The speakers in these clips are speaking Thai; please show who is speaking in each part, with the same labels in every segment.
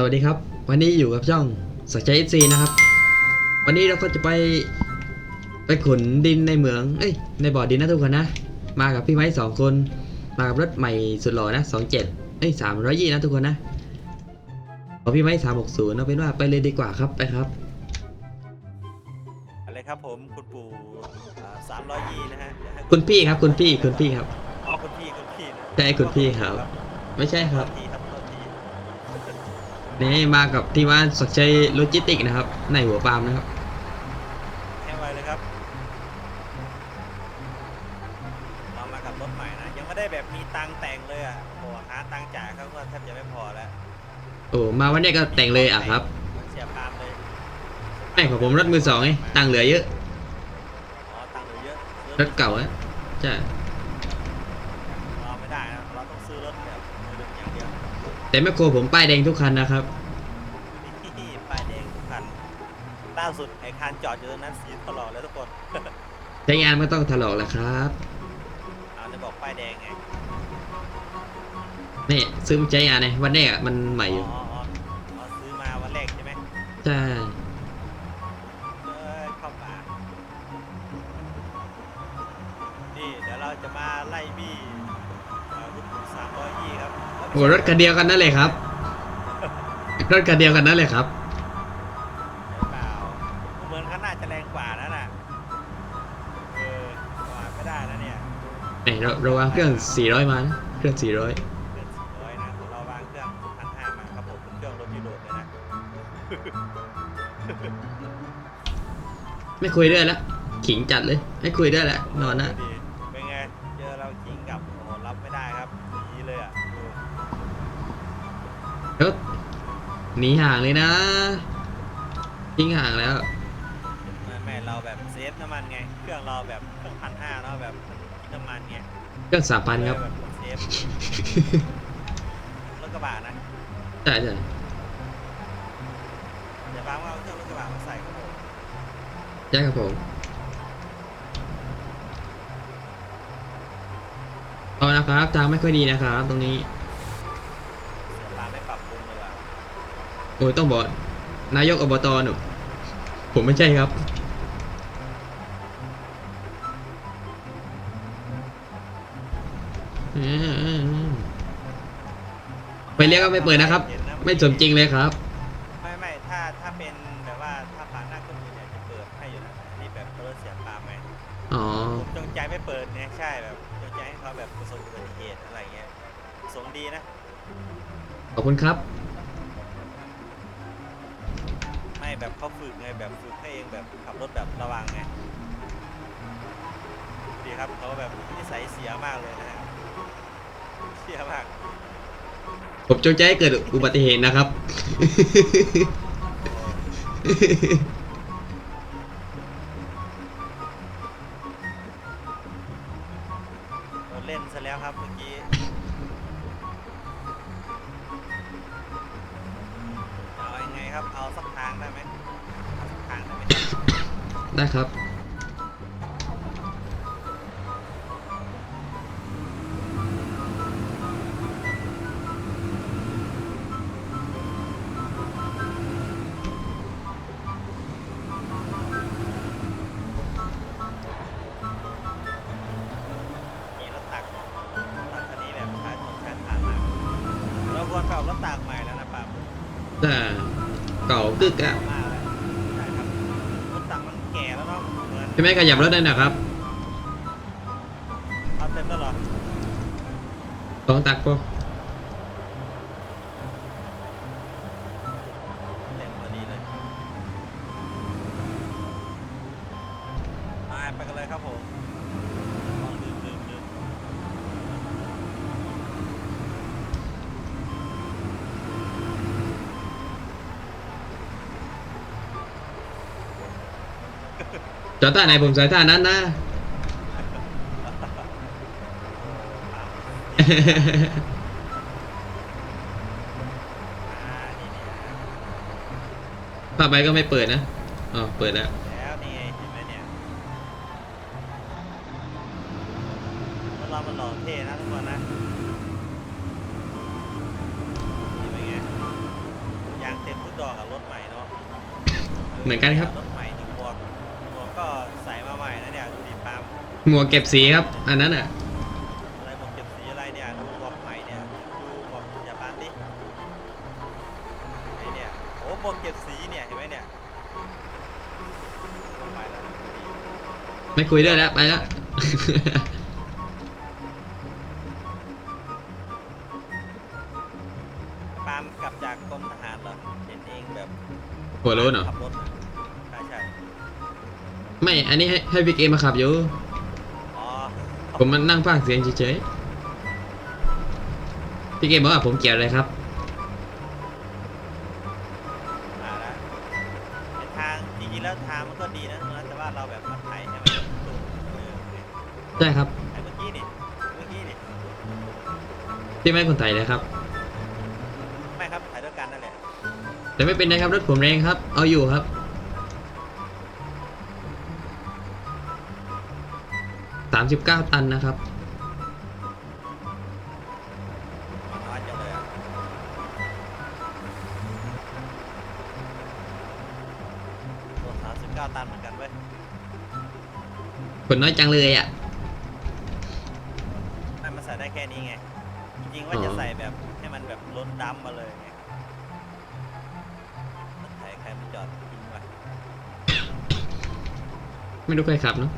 Speaker 1: สวัสดีครับ วันนี้อยู่กับช่องสักใจเอซีนะครับ วันนี้เราก็จะไปไปขุนดินในเหมืองเอ้ยในบ่อดินนะทุกคนนะ มากับพี่ไม้สองคน มากับรถใหม่สุดหล่อนะสองเจ็ดเอ้ยสามร้อยยี่นะทุกคนนะขอพี่ไม้สามหกศูนย์เอาเป็นว่าไปเลยดีกว่าครับไปครับ
Speaker 2: อะไรครับผมคุณปู่สามร้อยยี่นะฮะเดี๋ยวให้
Speaker 1: คุณพี่ครับคุณพี่คุณพี่ครับ
Speaker 2: อ๋อคุณพี่คุณพี่นะ
Speaker 1: ใช่คุณพี่ครับ ไม่ใช่ครับ นี่มากับที่ว่านสักใจโลจิสติกนะครับ ในหัวปาล์มนะครับ
Speaker 2: ให้ไวเลยครับเรามากับรถใหม่นะ ยังไม่ได้แบบมีตังค์แต่งเลยอะโอ้หาตังค์จ่ายเขาก็แทบจะไม่พอแล้ว
Speaker 1: โอ้มาวันนี้ก็แต่งเลยอะครับ
Speaker 2: เสียปาล์มเลย
Speaker 1: แม่ของผมรถมือสองไงตังค์เหลือเยอะ
Speaker 2: อ๋อตังค์เหลือเยอะซื้อ
Speaker 1: รถเก่าอะใช่
Speaker 2: เราไม่ได้นะเราต้องซื้อรถแบบมือหนึ่งอย่างเดียว
Speaker 1: แต่แม่โครผมป้ายแดงทุกคันนะครับ
Speaker 2: นี่ป้ายแดงทุกคันล่าสุดไอ้คันจอดอยู่ตรงนั้นสีตลอดเลยทุกคน
Speaker 1: ใช้งานไม่ต้องถลอกแหละครับ
Speaker 2: เอาจะบอกป้ายแดงไง
Speaker 1: นี่ซื้อมาใช้งานไงวันแรกอะมันใหม่อยู่
Speaker 2: อ๋ออ๋ออ๋อซื้อมาวันแรกใช่ไหม
Speaker 1: ใช่
Speaker 2: เอ้ยเข้าป่านี่เดี๋ยวเราจะมาไล่บี้เอ่อรุ่นสามร้อยยี่ครับ
Speaker 1: โอ้รถคันเดียวกันนั่นเลยครับ รถคันเดียวกันนั่นเลยครับ
Speaker 2: เปล่าเหมือนข้างหน้าจะแรงกว่านั่นน่ะ เออประมาณไม่ได้นะเนี่ย
Speaker 1: นี่เราเราวางเครื่อง 400 มานะเครื่อง 400
Speaker 2: เกินสี่ร้อยนะของเราวางเครื่องพันห้ามาครับผมเป็นเครื่องรถยุโรปเลยนะ
Speaker 1: ไม่คุยด้วยละ ขิงจัดเลย ไม่คุยด้วยละนอนนะ
Speaker 2: ดู หนี
Speaker 1: ห่างเลยนะทิ้งห่างแล้ว
Speaker 2: ไม่ไม่เราแบบเซฟน้ำมันไง เครื่องเราแบบเครื่องพันห้าเนาะแบบน้ำมันไง
Speaker 1: เครื่องสามพันครับ
Speaker 2: แบบเซฟรถกระบะนะ
Speaker 1: ใช่ใช่
Speaker 2: เดี๋ยวบางว่าเอาเครื่องรถกระบะมาใส่ครับผม
Speaker 1: ใช่ครับผมเอานะครับทางไม่ค่อยดีนะครับ ตรงนี้
Speaker 2: เดี๋ยวบางไม่ปรับปรุงเลยว่ะ
Speaker 1: โอ้ยต้องบอกนายกอบตหนูผมไม่ใช่ครับอืมไปเรียกก็ไม่เปิดนะครับ
Speaker 2: ห็นะ
Speaker 1: ไม่สมจริงเลยครับ
Speaker 2: ไม่ไม่ถ้าถ้าเป็นแบบว่าถ้าปาดหน้าคนอื่นเนี่ยจะเปิดให้อยู่นะอันนี่แบบรถเสียปาล์มไง
Speaker 1: อ๋อ
Speaker 2: ผมจงใจไม่เปิดเนี่ยใช่แบบจงใจให้เขาแบบประสบอุบัติเหตุอะไรเงี้ยสงดีนะ
Speaker 1: ขอบคุณครับ
Speaker 2: แบบเขาฝึกไงแบบฝึกให้เองแบบขับรถแบบระวังไงดีครับเขาแบบนิสัยเสียมากเลยนะฮะเสียมาก
Speaker 1: ผมจงใจให้เกิดอุบัติเหตุนะครับ
Speaker 2: เราเล่นซะแล้วครับเมื่อกี้เอายังไงครับเอาสักทางได้ไหมเอาสักทางได้ไหมครับ
Speaker 1: ได้ครับ
Speaker 2: มีรถตักรถตักคันนี้แบบใช้ของใช้ผ่านมากเราควรไปเอารถตักใหม่แล้วนะปั๊ม
Speaker 1: แต่ เก่ากึกอะ
Speaker 2: มากแล้วใช่ครับรถตักมันแก่แล้วเนาะเหมือน
Speaker 1: ใช่ไหมขยับรถได้นะครับ
Speaker 2: เอาเต็มแล้วเหรอ
Speaker 1: สองตักพอ
Speaker 2: เต็มพอดีเลยไปไปกันเลยครับผม
Speaker 1: จอดท่าไหนผมใส่ท่านั้นนะ
Speaker 2: อ่านี่นี่
Speaker 1: ผ้าใบก็ไม่เปิดนะ อ๋อ เปิดแล้ว
Speaker 2: แล้วนี่ไงเห็นไหมเนี่ยรถเรามันหล่อเท่นะทุกคนนะนี่เป็นไงดอกกับรถใหม่เนาะ
Speaker 1: เหมือนกันครับ
Speaker 2: รถ
Speaker 1: หมวกเก็บสีครับ อันนั้นอะ
Speaker 2: อะไรหมวกเก็บสีอะไรเนี่ยดูหมวกใหม่เนี่ยดูหมวกอย่าปานดิไอเนี่ยโอ้หมวกเก็บสีเนี่ยเห็นไหมเนี่ยหมวกใหม่แล้วนะดี
Speaker 1: ไม่คุยด้วยแล้วไปแล้ว
Speaker 2: ปาล์มกลับจากกรมทหารเหรอเห็นเองแบบ
Speaker 1: หัวโล้นเหรอ
Speaker 2: ขับรถน่ะใช่ใช่
Speaker 1: ไม่ อันนี้ให้ให้พี่เกมมาขับอยู่
Speaker 2: อ๋อ
Speaker 1: ผมมันนั่งพากย์เสียงเฉยๆ พี่เกมบอกว่าผมเกี่ยวอะไรครับ
Speaker 2: มาแล้วเป็นทางจริงๆแล้วทางมันก็ดีนะนะแต่ว่าเราแบบมาถ่ายให้มันตรงเออ
Speaker 1: ใช่ครับ
Speaker 2: ไอ้เมื่อกี้นี่เมื่อกี้นี่
Speaker 1: พี่ไม่ให้คนไทยเลยครับ
Speaker 2: ไม่ครับถ่ายด้วยกันนั่นแหละ
Speaker 1: แต่ไม่เป็นไรครับรถผมแรงครับ เอาอยู่ครับ สามสิบเก้าตันนะครับ
Speaker 2: มันน้อยจังเลยอะตัวสามสิบเก้าตันเหมือนกันเว้ย
Speaker 1: ผลน้อยจังเลยอะ
Speaker 2: ไม่มันใส่ได้แค่นี้ไง จริงๆว่า
Speaker 1: อ๋อ
Speaker 2: จะใส่แบบให้มันแบบล้นดัมมาเลยไงรถไถใครมาจอดกินวะ
Speaker 1: ไม่รู้ใครขับเนาะ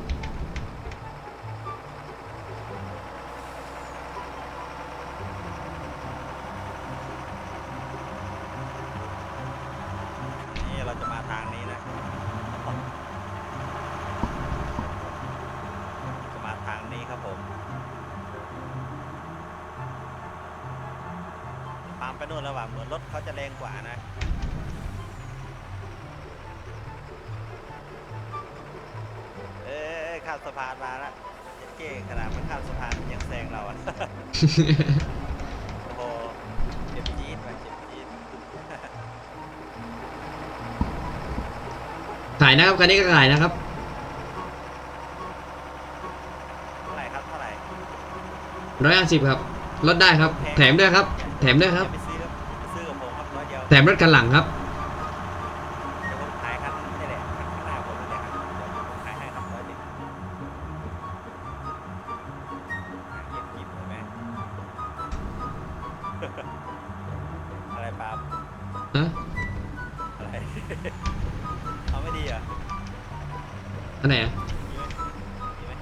Speaker 2: ไปนู่นแล้วว่ะเหมือนรถเขาจะแรงกว่านะเอ้ยข้ามสะพานมาแล้วเจ๊ขนาดมันข้ามสะพานยังแซงเราอะ โอ้โหเจ็บจี๊ดไปเจ็บจี๊ด
Speaker 1: ขายนะครับคันนี้ก็ขายนะครับ
Speaker 2: เท่าไหร่ครับเท่าไหร่
Speaker 1: ร้อยห้าสิบครับลดได้ครับ แถมด้วยครับ แถมด้วยครับ
Speaker 2: ไปซื้อ
Speaker 1: แถมรถกันหลังครับ
Speaker 2: เดี๋ยวผมขายคันนี่แหละคันข้างหน้าผมนี่แหละครับเดี๋ยวผมขายให้ครับร้อยเดียวหางเย็บกิบเลยไหม อะไรปาล์ม
Speaker 1: ฮะ
Speaker 2: อะไร เอาไม่ดีเหรอ
Speaker 1: อันไหนอะ
Speaker 2: ดีไหมดีไหม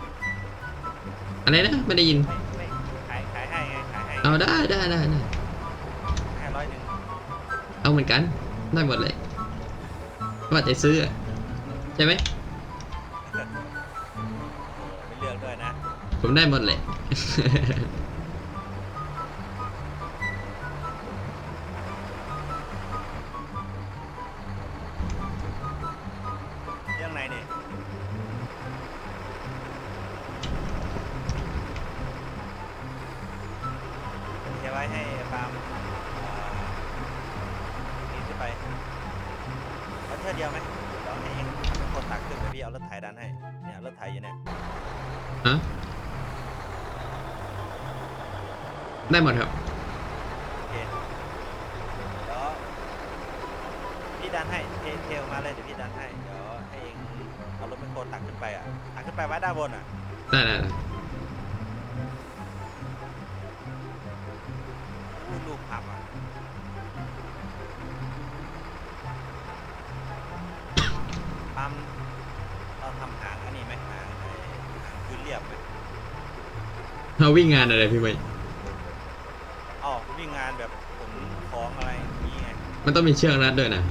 Speaker 1: อะไรนะ ไม่ได้ยิน
Speaker 2: ไม่ไม่ขายขายให้ไงขายให้
Speaker 1: เอาได้ได้ได้ได้
Speaker 2: ให้ร้อยหนึ่ง
Speaker 1: เอาเหมือนกันได้หมดเลยว่าจะซื้ออะใช่ไหม
Speaker 2: ไม่เลือกด้วยนะ
Speaker 1: ผมได้หมดเลย
Speaker 2: ได้หมดครั
Speaker 1: บ
Speaker 2: โอเคเดี๋ยวพี่ดันให้เทเทลมาเลยเดี๋ยวพี่ดันให้ เดี๋ยวให้เองเอารถเป็นคนตักขึ้นไปอะตักขึ้นไปไว้ด้านบนอะ
Speaker 1: ได้ได้ได้
Speaker 2: อู้ลูกพับอะปั๊มเราทำหางอันนี้ไหมหางไอ้พื้นเรียบไหม
Speaker 1: เอาวิ่งงานอะไรพี่ไม่
Speaker 2: อ๋อ วิ่งงานแบบขนของอะไรนี้ไง
Speaker 1: มันต้องมีเชือกรัดด้วยนะ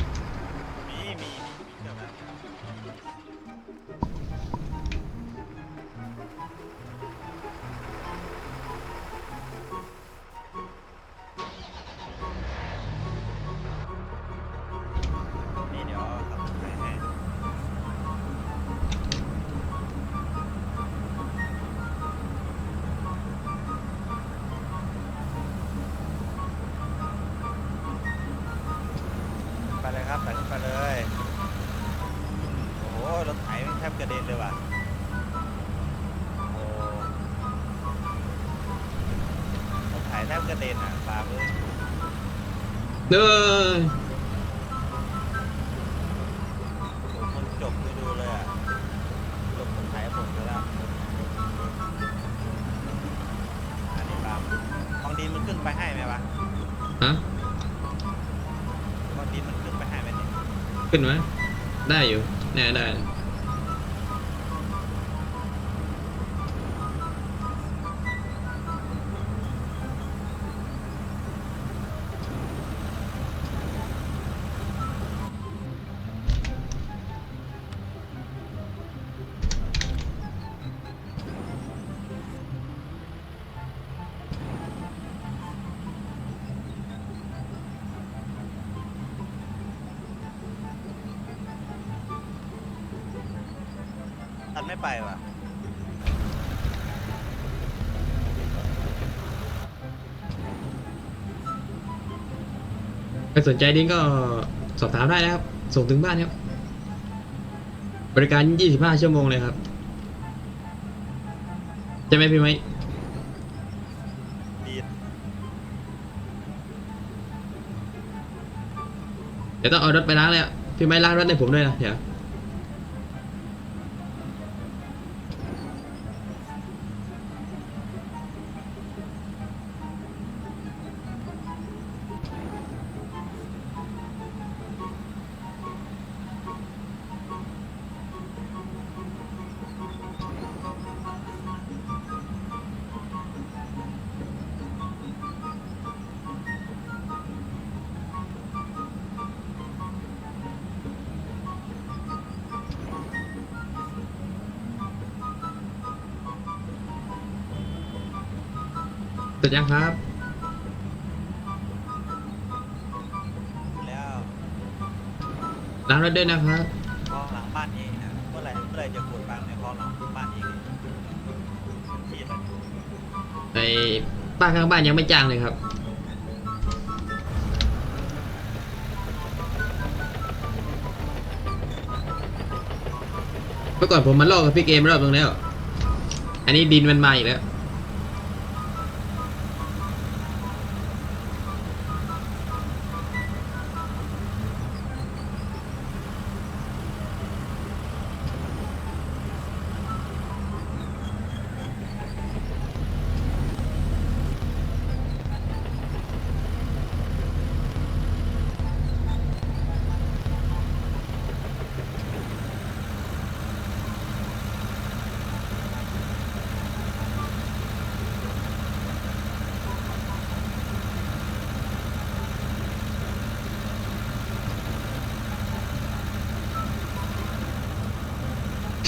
Speaker 1: า
Speaker 2: ยแทบกระเด็นอะปลาเลยเด้อคนจบไปดูเลยอะจบคนไทยผมแล้วอันนี้ปลาบางดิมันขึ้นไปให้ไหมวะฮะ บางดิมันขึ้นไปให้ไหม
Speaker 1: เนี่ยขึ้นไหมได้อยู่แน่ได้
Speaker 2: ม่ไปว่ะ
Speaker 1: ใครสนใจดิ้งก็สอบถามได้นะครับ ส่งถึงบ้านครับ บริการ 25 ชั่วโมงเลยครับใช่ไหมพี่ไหม
Speaker 2: ดีด
Speaker 1: เดี๋ยวต้องเอารถไปล้างเลยอะพี่ไหมล้างรถให้ผมด้วยนะเดี๋ยว ร็จยังครับ
Speaker 2: แล้ว
Speaker 1: ล้างรถด้วยนะครับ
Speaker 2: คลองหลังบ้านเองนะเมื่อไหร่เมื่อไหร่จะขุดบางในคลองหลังบ้านเองที่อะไร
Speaker 1: ไอ้ป้าข้างบ้านยังไม่จ้างเลยครับ เมื่อก่อนผมมาลอกกับพี่เกมรอบนึงแล้ว อันนี้ดินมันมาอีก
Speaker 2: แล้ว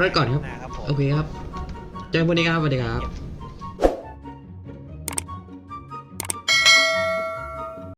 Speaker 2: กันดีกว่าครับเดี๋ยวไว้
Speaker 1: ล้างรถก่อนครับ
Speaker 2: เจกัหาครับผม
Speaker 1: โอเคครับ เจอกันพรุ่งนี้ครับสวัสดีครับ
Speaker 2: เก็บ